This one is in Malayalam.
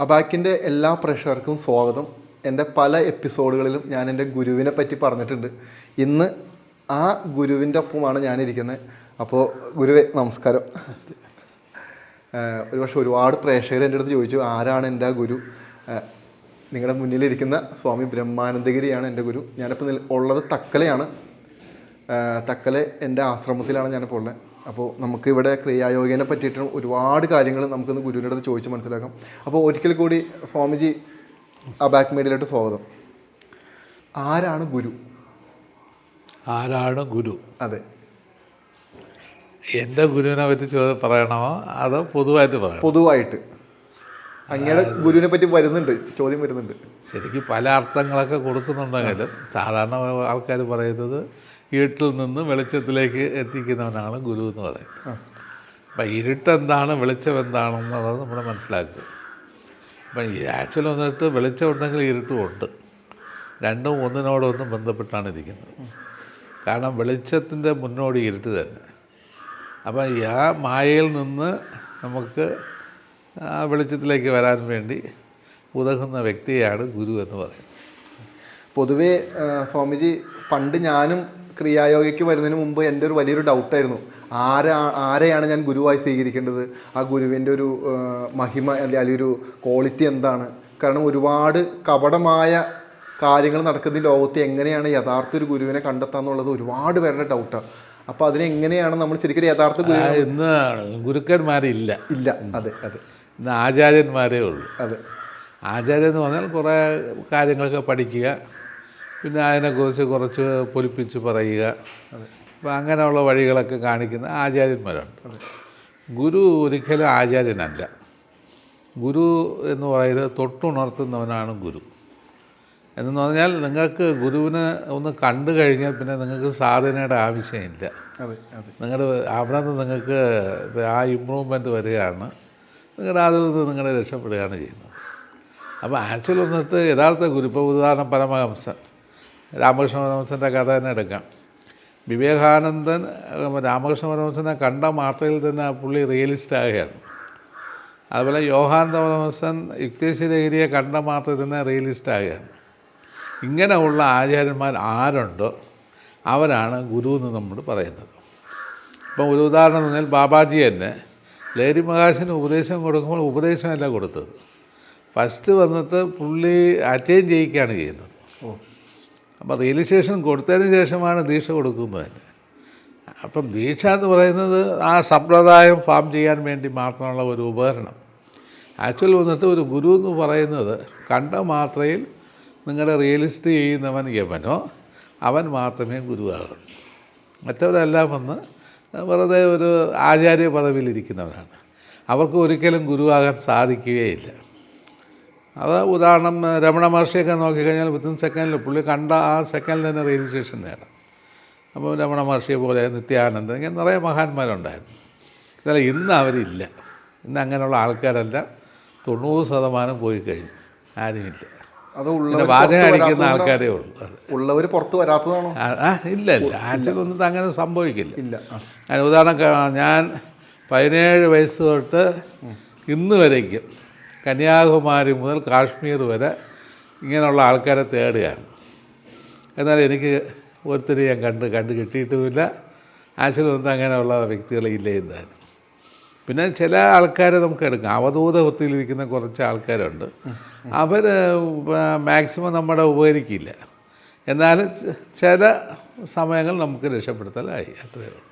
അബാക്കിന്റെ എല്ലാ പ്രേക്ഷകർക്കും സ്വാഗതം. എന്റെ പല എപ്പിസോഡുകളിലും ഞാൻ എന്റെ ഗുരുവിനെ പറ്റി പറഞ്ഞിട്ടുണ്ട്. ഇന്ന് ആ ഗുരുവിന്റെ ഒപ്പമാണ് ഞാനിരിക്കുന്നത്. അപ്പോൾ ഗുരുവേ നമസ്കാരം. ഒരു ഒരുപക്ഷെ ഒരുപാട് പ്രേക്ഷകർ എന്റെ അടുത്ത് ചോദിച്ചു ആരാണ് എന്റെ ഗുരു? നിങ്ങളുടെ മുന്നിലിരിക്കുന്ന സ്വാമി ബ്രഹ്മാനന്ദഗിരിയാണ് എന്റെ ഗുരു. ഞാനിപ്പോൾ ഉള്ളത് തക്കലയാണ്. ആഹ് തക്കലെ എന്റെ ആശ്രമത്തിലാണ് ഞാനിപ്പോൾ ഉള്ളത്. അപ്പോൾ നമുക്ക് ഇവിടെ ക്രിയായോഗേനെ പറ്റിയിട്ട് ഒരുപാട് കാര്യങ്ങൾ നമുക്കിന്ന് ഗുരുവിന്റെ അടുത്ത് ചോദിച്ച് മനസ്സിലാക്കാം. അപ്പോൾ ഒരിക്കൽ കൂടി സ്വാമിജി ആ ബാക്ക് മീഡിയയിലോട്ട് സ്വാഗതം. ആരാണ് ഗുരു? ആരാണ് ഗുരു? അതെ. എന്റെ ഗുരുവിനെ പറ്റി ചോദ്യം പറയണമോ? അതോ പൊതുവായിട്ട് പറയാം പൊതുവായിട്ട്. അങ്ങയുടെ ഗുരുവിനെ പറ്റി വരുന്നുണ്ട് ചോദ്യം വരുന്നുണ്ട്. ശരിക്കും പല അർത്ഥങ്ങളൊക്കെ കൊടുക്കുന്നുണ്ടെങ്കിലും സാധാരണ ആൾക്കാർ പറയുന്നത് ഇരുട്ടിൽ നിന്ന് വെളിച്ചത്തിലേക്ക് എത്തിക്കുന്നവനാണ് ഗുരു എന്ന് പറയുന്നത്. അപ്പം ഇരുട്ടെന്താണ് വെളിച്ചം എന്താണെന്നുള്ളത് നമ്മൾ മനസ്സിലാക്കുക. അപ്പം ആക്ച്വലി വന്നിട്ട് വെളിച്ചം ഉണ്ടെങ്കിൽ ഇരുട്ടും ഉണ്ട്. രണ്ടും ഒന്നിനോടൊന്നും ബന്ധപ്പെട്ടാണ് ഇരിക്കുന്നത്. കാരണം വെളിച്ചത്തിന്റെ മുന്നോടി ഇരുട്ട് തന്നെ. അപ്പം ആ മായയിൽ നിന്ന് നമുക്ക് ആ വെളിച്ചത്തിലേക്ക് വരാൻ വേണ്ടി ഉതകുന്ന വ്യക്തിയാണ് ഗുരു എന്ന് പറയുന്നത്. പൊതുവേ സ്വാമിജി പണ്ട് ഞാനും ക്രിയായോഗയ്ക്ക് വരുന്നതിന് മുമ്പ് എന്റെ ഒരു വലിയൊരു ഡൗട്ടായിരുന്നു. ആരാ ആരെയാണ് ഞാൻ ഗുരുവായി സ്വീകരിക്കേണ്ടത്? ആ ഗുരുവിന്റെ ഒരു മഹിമ അല്ലെ അല്ലെങ്കിൽ ഒരു ക്വാളിറ്റി എന്താണ്? കാരണം ഒരുപാട് കപടമായ കാര്യങ്ങൾ നടക്കുന്ന ലോകത്ത് എങ്ങനെയാണ് യഥാർത്ഥ ഒരു ഗുരുവിനെ കണ്ടെത്താന്നുള്ളത് ഒരുപാട് പേരുടെ ഡൗട്ടാണ് അപ്പോൾ അതിനെങ്ങനെയാണ് നമ്മൾ ശരിക്കും യഥാർത്ഥ ഇന്ന് ഗുരുക്കന്മാരില്ല. ഇല്ല അതെ അതെ. ഇന്ന് ആചാര്യന്മാരേ ഉള്ളൂ. അതെ. ആചാര്യം എന്ന് പറഞ്ഞാൽ കുറേ കാര്യങ്ങളൊക്കെ പഠിക്കുക. പിന്നെ അതിനെക്കുറിച്ച് കുറച്ച് പൊലിപ്പിച്ച് പറയുക. അപ്പം അങ്ങനെയുള്ള വഴികളൊക്കെ കാണിക്കുന്ന ആചാര്യന്മാരുണ്ട്. ഗുരു ഒരിക്കലും ആചാര്യനല്ല. ഗുരു എന്ന് പറയുന്നത് തൊട്ടുണർത്തുന്നവനാണ് ഗുരു. എന്ന് പറഞ്ഞാൽ നിങ്ങൾക്ക് ഗുരുവിനെ ഒന്ന് കണ്ടു കഴിഞ്ഞാൽ പിന്നെ നിങ്ങൾക്ക് സാധനയുടെ ആവശ്യമില്ല. നിങ്ങളുടെ അവിടെ നിന്ന് നിങ്ങൾക്ക് ആ ഇമ്പ്രൂവ്മെന്റ് വരികയാണ്. നിങ്ങളുടെ അതിൽ നിന്ന് നിങ്ങളെ രക്ഷപ്പെടുകയാണ് ചെയ്യുന്നത്. അപ്പോൾ ആക്ച്വലി വന്നിട്ട് യഥാർത്ഥ ഗുരു ഇപ്പോൾ ഉദാഹരണം പരമഹംസൻ. രാമകൃഷ്ണ പരമഹംസന്റെ കഥ തന്നെ എടുക്കാം. വിവേകാനന്ദൻ രാമകൃഷ്ണ പരമഹംസനെ കണ്ട മാത്രയിൽ തന്നെ ആ പുള്ളി റിയലിസ്റ്റ് ആകുകയാണ് അതുപോലെ യോഹാനന്ദ പരമഹംസൻ യുക്തേശ്വരഗിരിയെ കണ്ട മാത്രയിൽ തന്നെ റിയലിസ്റ്റ് ആകുകയാണ് ഇങ്ങനെയുള്ള ആചാര്യന്മാർ ആരുണ്ടോ അവരാണ് ഗുരു എന്ന് നമ്മൾ പറയുന്നത്. ഇപ്പം ഒരു ഉദാഹരണം എന്ന് പറഞ്ഞാൽ ബാബാജി തന്നെ. ലേരി മഹാശന് ഉപദേശം കൊടുക്കുമ്പോൾ ഉപദേശമല്ല കൊടുത്തത്. ഫസ്റ്റ് വന്നിട്ട് പുള്ളി അറ്റൈൻ ചെയ്യിക്കുകയാണ് ചെയ്യുന്നത്. ഓ. അപ്പോൾ റിയലൈസേഷൻ കൊടുത്തതിന് ശേഷമാണ് ദീക്ഷ കൊടുക്കുന്നത്. തന്നെ അപ്പം ദീക്ഷ എന്ന് പറയുന്നത് ആ സമ്പ്രദായം ഫാം ചെയ്യാൻ വേണ്ടി മാത്രമുള്ള ഒരു ഉപകരണം. ആക്ച്വൽ വന്നിട്ട് ഒരു ഗുരു എന്ന് പറയുന്നത് കണ്ട മാത്രയിൽ നിങ്ങളുടെ റിയലിസ്റ്റ് ചെയ്യുന്നവൻ യമനോ അവൻ മാത്രമേ ഗുരുവാകുള്ളൂ മറ്റവരെല്ലാം വന്ന് വെറുതെ ഒരു ആചാര്യ പദവിയിലിരിക്കുന്നവരാണ് അവർക്ക് ഒരിക്കലും ഗുരുവാകാൻ സാധിക്കുകയില്ല. അത് ഉദാഹരണം രമണ മഹർഷിയൊക്കെ നോക്കിക്കഴിഞ്ഞാൽ വിത്തിൻ സെക്കൻഡിൽ പുള്ളി കണ്ട ആ സെക്കൻഡിൽ തന്നെ രജിസ്ട്രേഷൻ നേടാം അപ്പോൾ രമണ മഹർഷിയെ പോലെ നിത്യാനന്ദൻ ഇങ്ങനെ നിറയെ മഹാന്മാരുണ്ടായിരുന്നു. എന്നാൽ ഇന്ന് അവരില്ല. ഇന്ന് അങ്ങനെയുള്ള ആൾക്കാരല്ല. തൊണ്ണൂറ് ശതമാനം പോയി കഴിഞ്ഞു. ആരുമില്ല അത് പിന്നെ വാചകം അടിക്കുന്ന ആൾക്കാരേ ഉള്ളൂ. ഉള്ളവർ പുറത്ത് വരാത്തതാണോ? ഇല്ല ഇല്ല. ആഴ്ചക്കൊന്നും അങ്ങനെ സംഭവിക്കില്ല. ഇല്ല. ഉദാഹരണം ഞാൻ പതിനേഴ് വയസ്സ് തൊട്ട് ഇന്ന് വരയ്ക്കും കന്യാകുമാരി മുതൽ കാശ്മീർ വരെ ഇങ്ങനെയുള്ള ആൾക്കാരെ തേടുകയാണ്. എന്നാൽ എനിക്ക് ഒരുത്തരെ ഞാൻ കണ്ട് കണ്ട് കിട്ടിയിട്ടുമില്ല. ആക്ച്വലി ഒന്നും അങ്ങനെയുള്ള വ്യക്തികളെ ഇല്ല എന്നാണ്. പിന്നെ ചില ആൾക്കാരെ നമുക്ക് എടുക്കാം. അവധൂത വൃത്തിയിലിരിക്കുന്ന കുറച്ച് ആൾക്കാരുണ്ട്. അവർ മാക്സിമം നമ്മുടെ ഉപകരിക്കില്ല. എന്നാലും ചില സമയങ്ങൾ നമുക്ക് രക്ഷപ്പെടുത്തലായി. അത്രയേ ഉള്ളൂ.